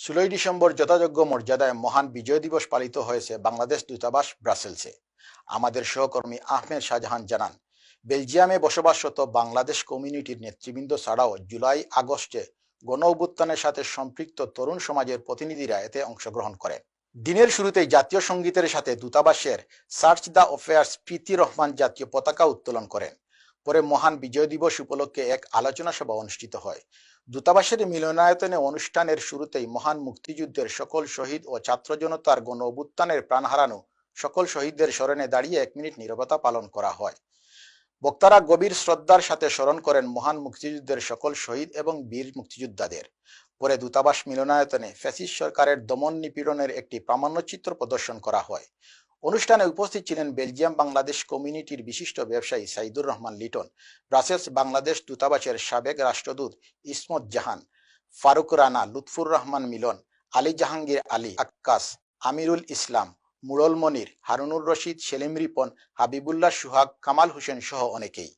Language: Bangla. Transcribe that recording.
ষোলোই ডিসেম্বর যথাযোগ্য মর্যাদায় মহান বিজয় দিবস পালিত হয়েছে বাংলাদেশ দূতাবাস ব্রাসেলসে। আমাদের সহকর্মী আহমেদ শাহজাহান জানান, বেলজিয়ামে বসবাসরত বাংলাদেশ কমিউনিটির নেতৃবৃন্দ ছাড়াও জুলাই আগস্টে গণ অভ্যুত্থানের সাথে সম্পৃক্ত তরুণ সমাজের প্রতিনিধিরা এতে অংশগ্রহণ করে দিনের শুরুতেই জাতীয় সঙ্গীতের সাথে দূতাবাসের search d'affaires Preeti Rahman জাতীয় পতাকা উত্তোলন করেন। পরে মহান বিজয় দিবস উপলক্ষে এক আলোচনা সভা অনুষ্ঠিত হয়। দূতাবাসের মিলনায়তনে অনুষ্ঠানের শুরুতেই মহান মুক্তিযুদ্ধের সকল শহীদ ও ছাত্র জনতার গণ অভ্যুত্থানের প্রাণ হারানো সকল শহীদদের স্মরণে দাঁড়িয়ে এক মিনিট নীরবতা পালন করা হয়। বক্তারা গভীর শ্রদ্ধার সাথে স্মরণ করেন মহান মুক্তিযুদ্ধের সকল শহীদ এবং বীর মুক্তিযোদ্ধাদের। পরে দূতাবাস মিলনায়তনে ফ্যাসিস্ট সরকারের দমন নিপীড়নের একটি প্রামাণ্যচিত্র প্রদর্শন করা হয়। অনুষ্ঠানে উপস্থিত ছিলেন বেলজিয়াম বাংলাদেশ কমিউনিটির বিশিষ্ট ব্যবসায়ী সাইদুর রহমান লিটন, ব্রাসেলস বাংলাদেশ দূতাবাসের সাবেক রাষ্ট্রদূত ইসমত জাহান, ফারুক রানা, লুৎফুর রহমান মিলন, আলী জাহাঙ্গীর আলী, আক্কাস, আমিরুল ইসলাম, মুরল মনির, হারুনুর রশিদ, সেলিম রিপন, হাবিবুল্লাহ সুহাগ, কামাল হোসেন সহ অনেকেই।